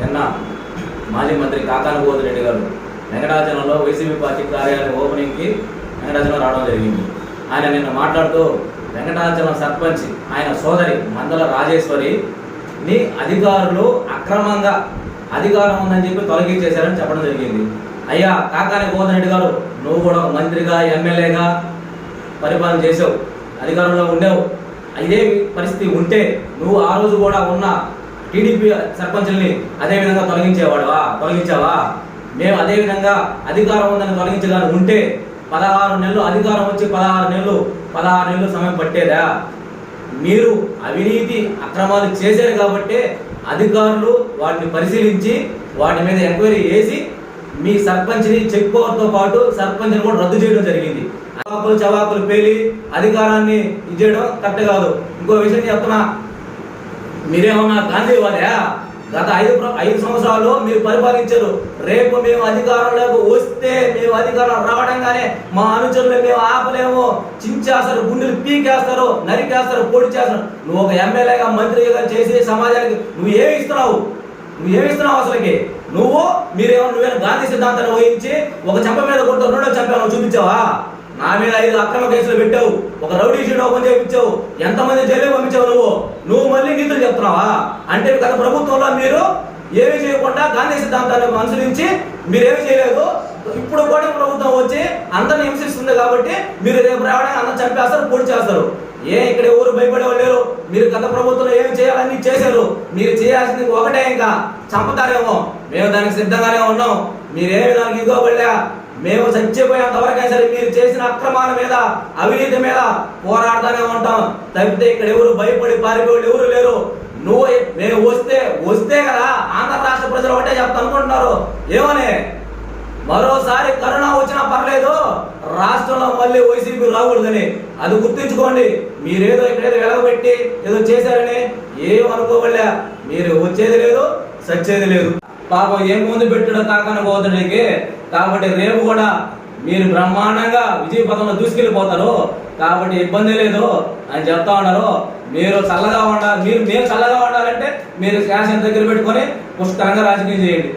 నిన్న మాజీ మంత్రి కాకాని గోవింద్ రెడ్డి గారు వెంకటాచలంలో వైసీపీ పార్టీ కార్యాలయం ఓపెనింగ్కి వెంకటాచలం రావడం జరిగింది. ఆయన నిన్న మాట్లాడుతూ వెంకటాచలం సర్పంచ్ ఆయన సోదరి మందల రాజేశ్వరిని అధికారులు అక్రమంగా అధికారం ఉందని చెప్పి తొలగించేశారని చెప్పడం జరిగింది. అయ్యా కాకాని గోవింద్ రెడ్డి గారు నువ్వు కూడా ఒక మంత్రిగా ఎమ్మెల్యేగా పరిపాలన చేసావు అధికారంలో ఉండేవు ఇదే పరిస్థితి ఉంటే నువ్వు ఆ రోజు కూడా ఉన్న టీడీపీ సర్పంచుల్ని అదే విధంగా తొలగించేవాడువా? తొలగించావా? మేము అదే విధంగా అధికారం ఉందని తొలగించగానే ఉంటే పదహారు నెలలు అధికారం వచ్చి పదహారు నెలలు పదహారు నెలలు సమయం పట్టేదా? మీరు అవినీతి అక్రమాలు చేశారు కాబట్టి అధికారులు వాటిని పరిశీలించి వాటి మీద ఎంక్వైరీ చేసి మీ సర్పంచ్ని చెక్ పవర్తో పాటు సర్పంచ్ని కూడా రద్దు చేయడం జరిగింది. చవాకులు చవాకులు పేలి అధికారాన్ని ఇచ్చేయడం కరెక్ట్ కాదు. ఇంకో విషయం చెప్తున్నా. మీరేమన్నా గాంధీవాదా గత ఐదు ఐదు సంవత్సరాలు మీరు పరిపాలించారు. రేపు మేము అధికారంలోకి వస్తే మేము అధికారం రావడంగానే మా అనుచరులు మేము ఆపలేము. చించేస్తారు గుండెలు పీకేస్తారు నరికేస్తారు పొడి చేస్తారు. నువ్వు ఒక ఎమ్మెల్యేగా మంత్రిగా చేసి సమాజానికి నువ్వు ఏమి ఇస్తున్నావు? నువ్వు ఏమి ఇస్తున్నావు అసలుకి? నువ్వు మీరేమో నువ్వేమో గాంధీ సిద్ధాంతాన్ని వహించి ఒక చెంప మీద కొడుతూ రెండో చెంప చూపించావా? నా మీద ఐదు అక్రమ కేసులు పెట్టావు. ఒక రౌడీ షీట్ ఓపెన్ చేయించావు. ఎంతమంది జైలు పంపించావు నువ్వు? నువ్వు మళ్ళీ నీతులు చెప్తున్నావా? అంటే గత ప్రభుత్వంలో మీరు ఏమీ చేయకుండా గాంధీ సిద్ధాంతాన్ని అనుసరించి మీరేమి చేయలేదు. ఇప్పుడు కూడా ప్రభుత్వం వచ్చి అందరిని హింసిస్తుంది కాబట్టి మీరు రేపు రావడానికి అందరు చంపేస్తారు పూర్తి చేస్తారు. ఏ ఇక్కడ ఎవరు భయపడేవాళ్ళు లేరు? మీరు గత ప్రభుత్వంలో ఏమి చేయాలని చేశారు. మీరు చేయాల్సింది ఒకటే ఇంకా. చంపుతారేమో. మేము దానికి సిద్ధంగానే ఉన్నాం. మీరేమి నాకు ఇదిగోబడలే మేము చచ్చిపోయేంత వరకైనా సరే మీరు చేసిన అక్రమాల మీద అవినీతి మీద పోరాడుతూనే ఉంటాం. తప్పితే ఇక్కడ ఎవరు భయపడి పారిపోయి ఎవరు లేరు. నువ్వు నేను వస్తే వస్తే కదా ఆంధ్ర రాష్ట్ర ప్రజలు ఒకటే చెప్తా అనుకుంటున్నారు. ఏమని? మరోసారి కరోనా వచ్చినా పర్లేదు. రాష్ట్రంలో మళ్ళీ వైసీపీ రాకూడదని. అది గుర్తుంచుకోండి. మీరేదో ఇక్కడేదో వెలగబెట్టి ఏదో చేశారని ఏం మీరు వచ్చేది లేదు సచ్చేది లేదు. పాపం ఏం ముందు పెట్టడం కాకన పోతుండేకి కాబట్టి రేపు కూడా మీరు బ్రహ్మాండంగా విజయ పథంలో దూసుకెళ్ళిపోతారు. కాబట్టి ఇబ్బంది లేదు. అని చెప్తా ఉన్నారు. మీరు చల్లగా ఉండాలి. మీరు మేము చల్లగా ఉండాలంటే మీరు శాసన దగ్గర పెట్టుకొని పుష్కరంగా రాజకీయం చేయండి.